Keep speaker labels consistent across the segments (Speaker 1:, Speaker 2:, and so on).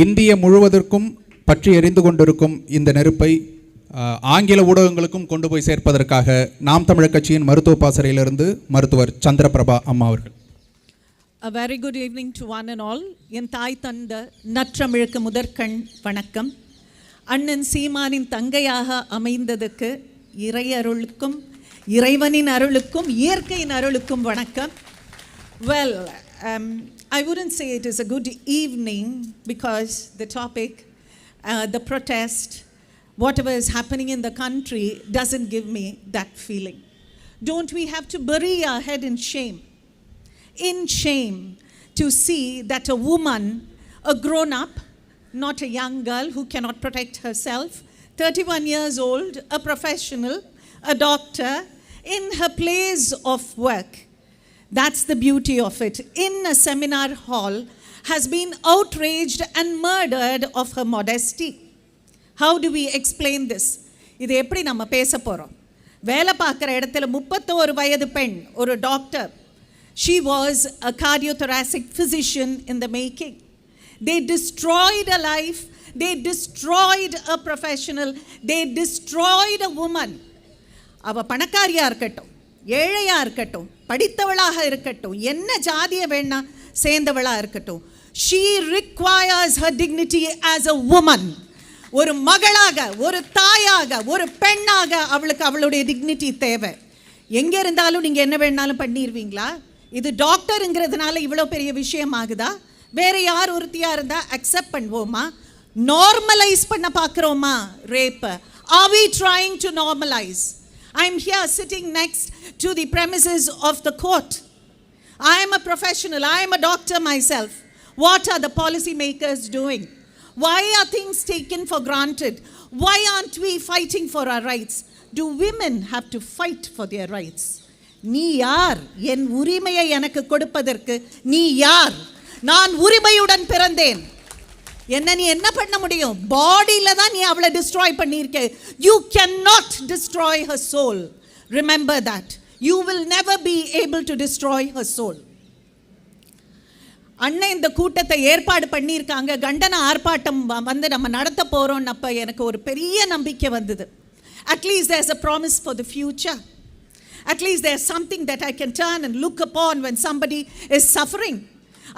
Speaker 1: இந்திய முழுவதற்கும் பற்றி எரிந்து கொண்டிருக்கும் இந்த நெருப்பை ஆங்கில ஊடகங்களுக்கும் கொண்டு போய் சேர்ப்பதற்காக நாம் தமிழர் கட்சியின் மருத்துவ பாசறையிலிருந்து மருத்துவர் சந்திரபிரபா அம்மா அவர்கள்.
Speaker 2: A very good evening to one and all என் தாய் தந்த நற்றமிழுக்கு முதற்கண் வணக்கம். அண்ணன் சீமானின் தங்கையாக அமைந்ததுக்கு இறையருளுக்கும் இறைவனின் அருளுக்கும் இயற்கையின் அருளுக்கும் வணக்கம். Well um, I wouldn't say it is a good evening because the topic, uh, the protest, whatever is happening in the country doesn't give me that feeling. Don't we have to bury our head in shame? in shame to see that a woman, a grown up, not a young girl who cannot protect herself, 31 years old, a professional, a doctor, in her place of work. That's the beauty of it. In a seminar hall, has been outraged and murdered of her modesty. How do we explain this? இது எப்படி நம்ம பேச போகிறோம் வேலை பார்க்குற இடத்துல முப்பத்தோரு வயது பெண் ஒரு doctor she was a cardiothoracic physician in the making. They destroyed a life, they destroyed a professional, they destroyed a woman. அவ பணக்காரியா இருக்கட்டும் ஏழையா இருக்கட்டும் படித்தவளாக இருக்கட்டும் என்ன ஜாதியை வேணா சேர்ந்தவளாக இருக்கட்டும் she requires her dignity as a woman ஒரு மகளாக ஒரு தாயாக ஒரு பெண்ணாக அவளுக்கு அவளுடைய டிக்னிட்டி தேவை. எங்கே இருந்தாலும் நீங்கள் என்ன வேணாலும் பண்ணிடுவீங்களா இது டாக்டருங்கிறதுனால இவ்வளோ பெரிய விஷயம் ஆகுதா? வேறு யார் ஒருத்தியாக இருந்தால் அக்செப்ட் பண்ணுவோமா? நார்மலைஸ் பண்ண பார்க்குறோமா ரேப்பை are we trying to normalize I am here sitting next to the premises of the court I am a professional. I am a doctor myself. What are the policymakers doing? Why are things taken for granted? Why aren't we fighting for our rights? Do women have to fight for their rights? நீ யார் என் உரிமையை எனக்கு கொடுப்பதற்கு நீ யார் நான் உரிமையுடன் பிறந்தேன் என்ன நீ என்ன பண்ண முடியும்? பாடியில தான் நீ அவளை டிஸ்ட்ராய் பண்ணியிருக்க. You can not destroy her soul remember that you will never be able to destroy her soul அண்ணன் இந்த கூட்டத்தை ஏற்பாடு பண்ணியிருக்காங்க. கண்டன ஆர்ப்பாட்டம் வ- வந்து நம்ம நடத்த போகிறோம்னப்ப எனக்கு ஒரு பெரிய நம்பிக்கை வந்தது. At least there's a promise for the future at least there something that I can turn and look upon when somebody is suffering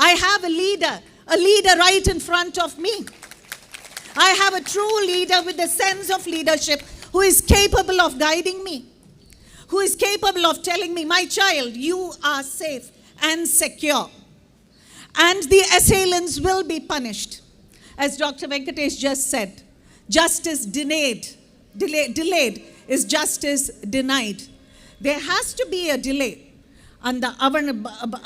Speaker 2: I have a leader a leader right in front of me. I have a true leader with a sense of leadership who is capable of guiding me, who is capable of telling me, My child, you are safe and secure, and the assailants will be punished. As Dr. Venkatesh just said, justice denied, delay, delayed is justice denied. There has to be a delay. அந்த அவன்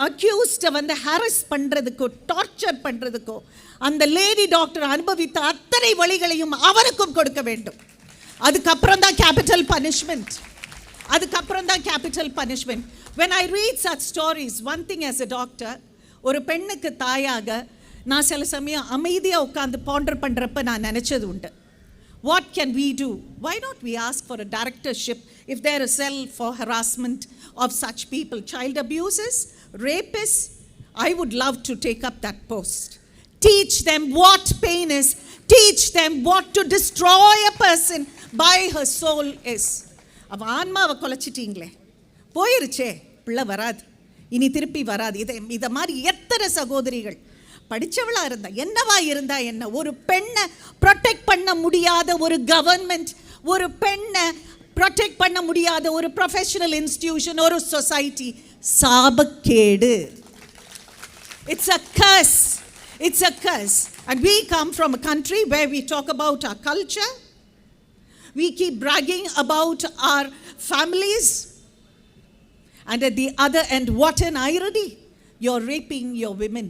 Speaker 2: அக்யூஸ்டை வந்து harass பண்ணுறதுக்கோ torture பண்ணுறதுக்கோ அந்த lady doctor அனுபவித்த அத்தனை வழிகளையும் அவனுக்கும் கொடுக்க வேண்டும். அதுக்கப்புறம் தான் கேபிட்டல் பனிஷ்மெண்ட் அதுக்கப்புறம் தான் capital punishment when I read such stories one thing as a doctor ஒரு பெண்ணுக்கு தாயாக நான் சில சமயம் அமைதியாக உட்காந்து பாண்டர் பண்ணுறப்ப நான் நினச்சது உண்டு. What can we do? Why not we ask for a directorship if there is a cell for harassment of such people, child abusers, rapists? I would love to take up that post. Teach them what pain is. Teach them what to destroy a person by her soul is. அவ ஆன்மாவை கொலைச்சிட்டீங்களே போயிருச்சே பிள்ளை வராது இனி திருப்பி வராது இதை இதை மாதிரி எத்தனை சகோதரிகள் படித்தவளாக இருந்தா என்னவா இருந்தா என்ன ஒரு பெண்ணை ப்ரொடெக்ட் பண்ண முடியாத ஒரு கவர்மெண்ட் ஒரு பெண்ணை ப்ரொடெக்ட் பண்ண முடியாத ஒரு ப்ரொஃபஷனல் இன்ஸ்டியூஷன் ஒரு society சாபக்கேடு it's a curse it's a curse and we come from a country where we talk about our culture we keep bragging about our families. And at the other end, what an irony! You're raping your women.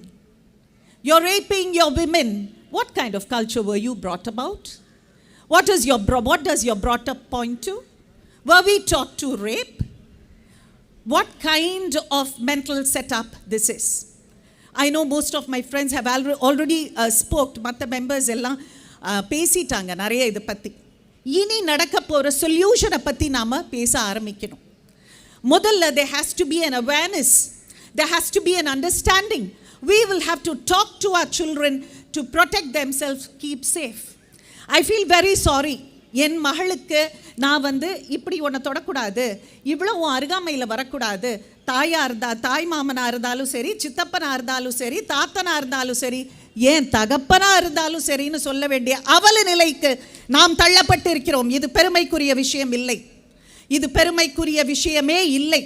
Speaker 2: You're raping your women. What kind of culture were you brought about? What, is your, bro- what does your brought up point to? Were we taught to rape? what kind of mental setup this is. I know most of my friends have alre- already uh, spoke, மற்ற members எல்லாம் uh, பேசிட்டாங்க நிறைய இதை பற்றி இனி நடக்க போகிற சொல்யூஷனை பற்றி நாம் பேச ஆரம்பிக்கணும் முதல்ல there has to be an awareness there has to be an understanding we will have to talk to our children to protect themselves keep safe. I feel very sorry. என் மகளுக்கு நான் வந்து இப்படி உன்னை தொடக்கூடாது. இவ்வளோ உன் அருகாமையில் வரக்கூடாது. தாயாக இருந்தால் தாய் மாமனா இருந்தாலும் சரி சித்தப்பனா இருந்தாலும் சரி தாத்தனா இருந்தாலும் சரி ஏன் தகப்பனாக இருந்தாலும் சரின்னு சொல்ல வேண்டிய அவல நிலைக்கு நாம் தள்ளப்பட்டு இருக்கிறோம் இது பெருமைக்குரிய விஷயம் இல்லை. இது பெருமைக்குரிய விஷயமே இல்லை.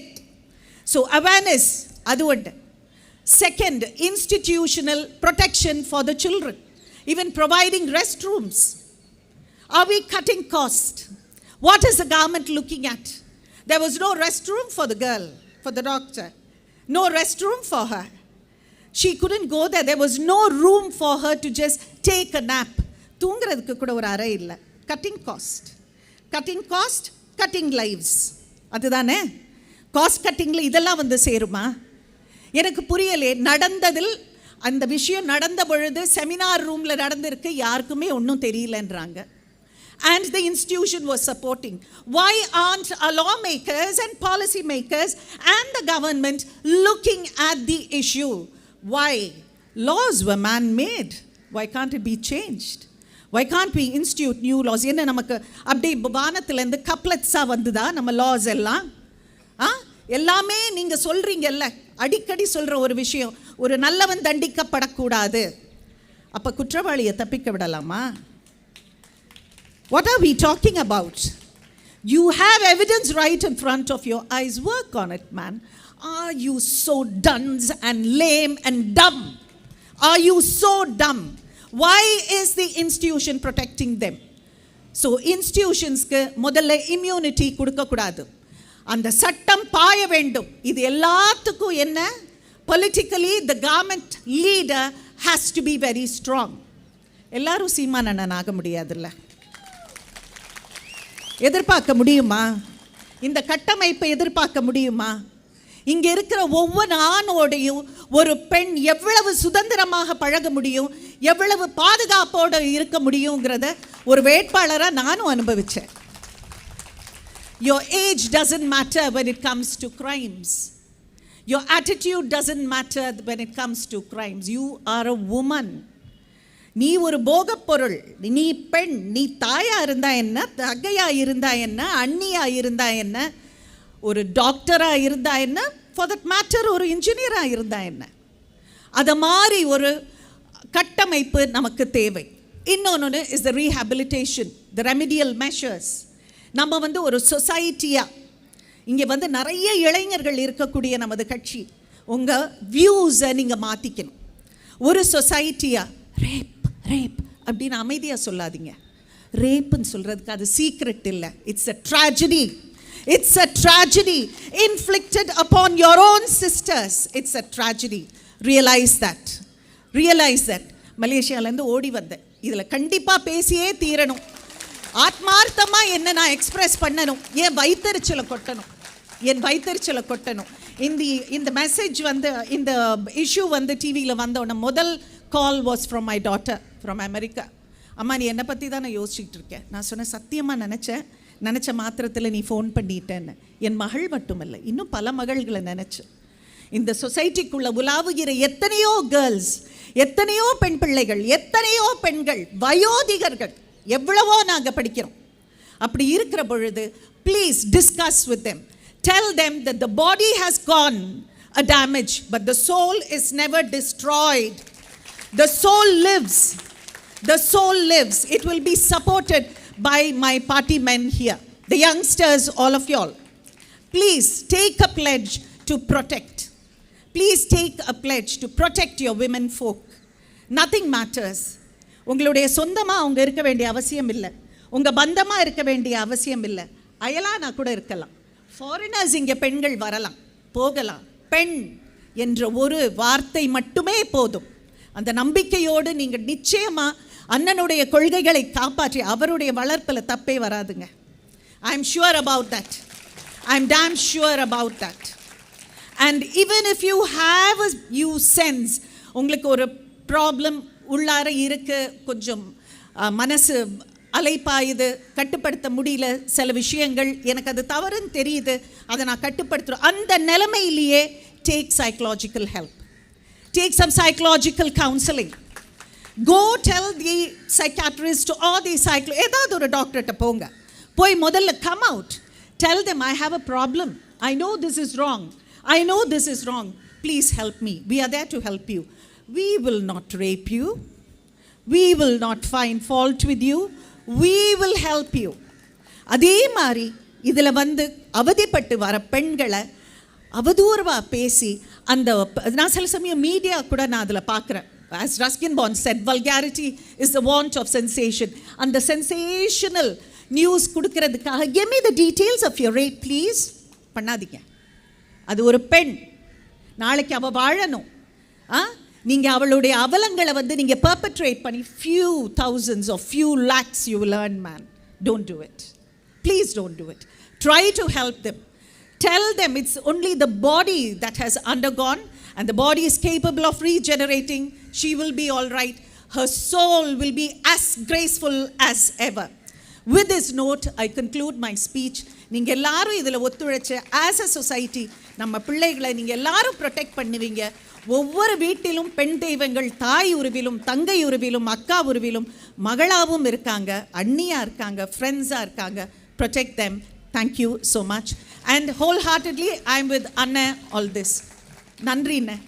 Speaker 2: ஸோ அவேர்னஸ் அது ஒன்று second institutional protection for the children even providing rest rooms Are we cutting cost? What is the government looking at? There was no restroom for the girl, for the doctor. No restroom for her. She couldn't go there. There was no room for her to just take a nap. தூங்குறதுக்கு கூட ஒரு அறை இல்லை cutting cost cutting cost cutting lives அதுதானே cost கட்டிங்கில் இதெல்லாம் வந்து சேருமா எனக்கு புரியலே நடந்ததில் அந்த விஷயம் நடந்த பொழுது செமினார் ரூமில் நடந்திருக்கு யாருக்குமே ஒன்றும் தெரியலன்றாங்க and the institution was supporting. Why aren't our lawmakers and policymakers and the government looking at the issue? Why? Laws were man made. Why can't it be changed? Why can't we institute new laws? என்ன நமக்கு அப்படியே வானத்திலேருந்து கப்லெட்ஸாக வந்துதா நம்ம loss எல்லாம் ஆ எல்லாமே நீங்கள் சொல்கிறீங்கல்ல அடிக்கடி சொல்கிற ஒரு விஷயம் ஒரு நல்லவன் தண்டிக்கப்படக்கூடாது அப்போ குற்றவாளியை தப்பிக்க விடலாமா what are we talking about you have evidence right in front of your eyes work on it man are you so dense and lame and dumb are you so dumb why is the institution protecting them so இன்ஸ்டியூஷன்ஸ்க்கு முதல்ல immunity கொடுக்கக்கூடாது அந்த சட்டம் பாய வேண்டும். இது எல்லாத்துக்கும் என்ன? Politically the government leader has to be very strong எல்லாரும் சீமானண்ணன் ஆக முடியாதுல்ல? எதிர்பார்க்க முடியுமா? இந்த கட்டமைப்பை எதிர்பார்க்க முடியுமா? இங்கே இருக்கிற ஒவ்வொரு ஆணோடையும் ஒரு பெண் எவ்வளவு சுதந்திரமாக பழக முடியும் எவ்வளவு பாதுகாப்போடு இருக்க முடியுங்கிறத ஒரு வேட்பாளராக நானும் அனுபவித்தேன் Your age doesn't matter when it comes to crimes. Your attitude doesn't matter when it comes to crimes. You are a woman. நீ ஒரு போகப் பொருள் நீ பெண். நீ தாயாக இருந்தா என்ன? தகையாக இருந்தா என்ன? அண்ணியாக இருந்தா என்ன? ஒரு டாக்டராக இருந்தா என்ன? ஃபார் தட் மேட்டர் ஒரு இன்ஜினியராக இருந்தா என்ன? அதை மாதிரி ஒரு கட்டமைப்பு நமக்கு தேவை. இன்னொன்று is the rehabilitation the remedial measures நம்ம வந்து ஒரு சொசைட்டியாக இங்கே வந்து நிறைய இளைஞர்கள் இருக்கக்கூடிய நமது கட்சி. உங்கள் வியூஸை நீங்கள் மாற்றிக்கணும் ஒரு சொசைட்டியாக ரேப் ரேப் அப்படின்னு அமைதியாக சொல்லாதீங்க. ரேப்புன்னு சொல்கிறதுக்கு அது சீக்ரெட் இல்லை. It's a tragedy it's a tragedy inflicted upon your own sisters it's a tragedy realize that realize that மலேசியாவிலேருந்து ஓடி வந்தேன். இதில் கண்டிப்பாக பேசியே தீரணும். ஆத்மார்த்தமாக என்ன நான் எக்ஸ்பிரஸ் பண்ணணும்? என் வயிற்றுச்சலை கொட்டணும்? என் வயிற்றுச்சலை கொட்டணும். இந்த இந்த மெசேஜ் வந்து இந்த இஷ்யூ வந்து டிவியில் வந்தோடனே முதல் call was from my daughter from America அம்மா நீ என்னை பற்றி தான் நான் யோசிச்சுட்டு இருக்கேன் நான் சொன்னேன் சத்தியமாக நினச்சேன். நினச்ச மாத்திரத்தில் நீ ஃபோன் பண்ணிட்டேன்னு. என் மகள் மட்டுமல்ல இன்னும் பல மகள்களை நினச்சேன் இந்த சொசைட்டிக்குள்ளே உலாவுகிற எத்தனையோ கேர்ள்ஸ் எத்தனையோ பெண் பிள்ளைகள் எத்தனையோ பெண்கள் வயோதிகர்கள் எவ்வளவோ நாங்கள் படிக்கிறோம் அப்படி இருக்கிற பொழுது please discuss with them tell them that the body has gone a damage but the soul is never destroyed the soul lives The soul lives. It will be supported by my party men here, the youngsters, all of y'all. Please take a pledge to protect. Please take a pledge to protect your women folk. Nothing matters. உங்களுடைய சொந்தமாக அவங்க இருக்க வேண்டிய அவசியம் இல்லை. உங்கள் பந்தமாக இருக்க வேண்டிய அவசியம் இல்லை. அயலானா கூட இருக்கலாம். ஃபாரினர்ஸ் இங்கே பெண்கள் வரலாம். போகலாம். பெண் என்ற ஒரு வார்த்தை மட்டுமே போதும். அந்த நம்பிக்கையோடு நீங்கள் நிச்சயமாக அண்ணனுடைய கொள்கைகளை காப்பாற்றி அவருடைய வளர்ப்பில் தப்பே வராதுங்க. I am sure about that I am damn sure about that and even if you have a you sense உங்களுக்கு ஒரு ப்ராப்ளம் உள்ளார இருக்க. கொஞ்சம் மனசு அலைப்பாயுது. கட்டுப்படுத்த முடியல சில விஷயங்கள். எனக்கு அது தவறுன்னு தெரியுது. அதை நான் கட்டுப்படுத்துகிறோம் அந்த நிலைமையிலேயே take psychological help take some psychological counselling go tell the psychiatrist or the cycle ஏதாவது ஒரு டாக்டர்கிட்ட போங்க. போய் முதல்ல come out tell them I have a problem I know this is wrong I know this is wrong please help me we are there to help you we will not rape you we will not find fault with you we will help you அதே மாதிரி இதில் வந்து அவதிப்பட்டு வர பெண்களை அவதூறுவாக பேசி அந்த நான் சில சமயம் மீடியா கூட நான் அதில் பார்க்குறேன் as Ruskin Bond said vulgarity is the want of sensation அந்த சென்சேஷனல் நியூஸ் கொடுக்கறதுக்காக keep the details of your rape please பண்ணாதீங்க அது ஒரு பெண் நாளைக்கு அவள் வாழணும் ஆ நீங்கள் அவளுடைய அவலங்களை வந்து நீங்கள் பர்பட்ரேட் பண்ணி few thousands of few lakhs you learn man don't do it please don't do it try to help them tell them it's only the body that has undergone and the body is capable of regenerating she will be all right her soul will be as graceful as ever with this note I conclude my speech நீங்கள் எல்லாரும் இதில் ஒத்துழைச்ச as a society நம்ம பிள்ளைகளை நீங்கள் எல்லாரும் protect பண்ணுவீங்க ஒவ்வொரு வீட்டிலும் பெண் தெய்வங்கள் தாய் உருவிலும் தங்கை உருவிலும் அக்கா உருவிலும் மகளாவும் இருக்காங்க அண்ணியாக இருக்காங்க ஃப்ரெண்ட்ஸாக இருக்காங்க. Protect them thank you so much and whole heartedly I am with அண்ணன் ஆல் திஸ் நன்றி அண்ணன்